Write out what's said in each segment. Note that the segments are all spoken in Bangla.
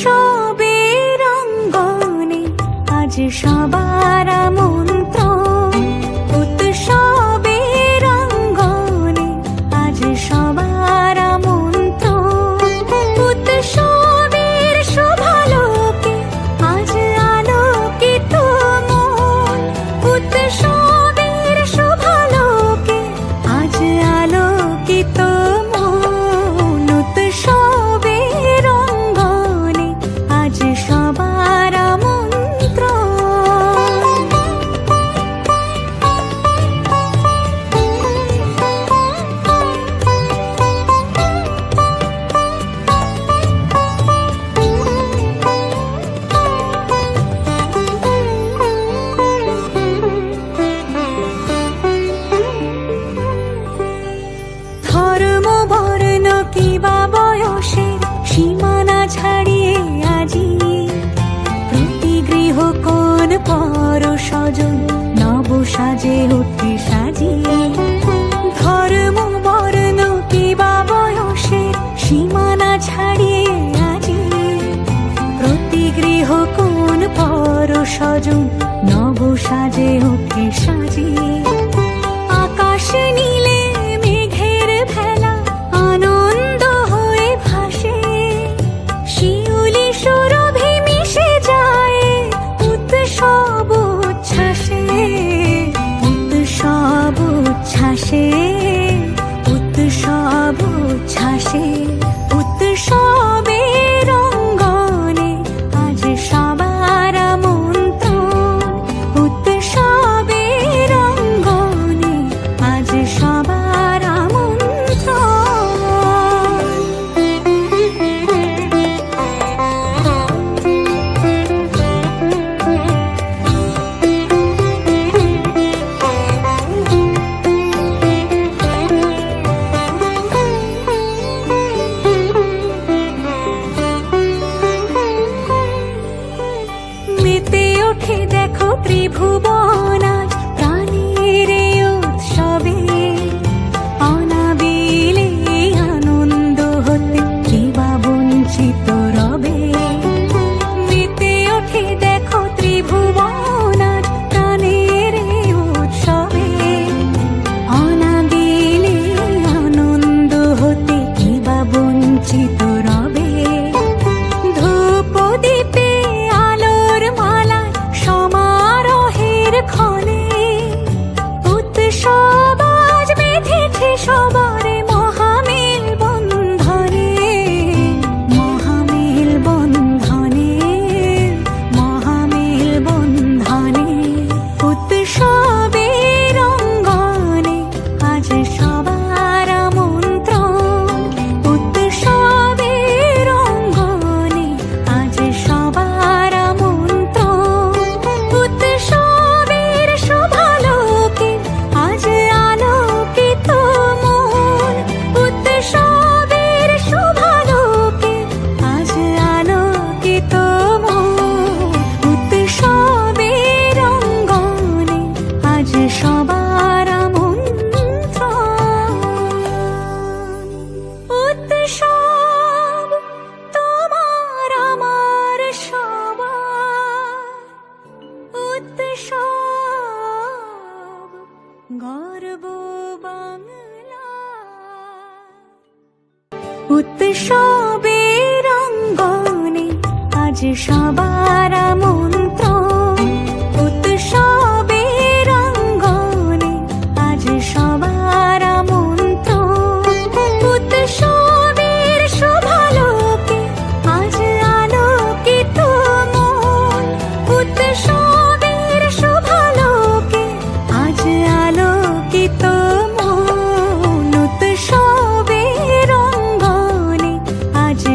সবে রঙ্গনে আজ সবাই বয়সের সীমানা ছাড়িয়ে আজি? প্রতি গৃহ কোন পর নব সাজে উঠে ধর্ম, বর্ণ কিবা বয়সের সীমানা ছাড়িয়ে আজি? প্রতি গৃহ কোন পর স্বজন নব সাজে উঠতে সাজিয়ে? আকাশ নিয়ে 说不。জগতে সব গর্ব বাংলা। উৎসবের অঙ্গনে আজ সবাই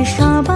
沙巴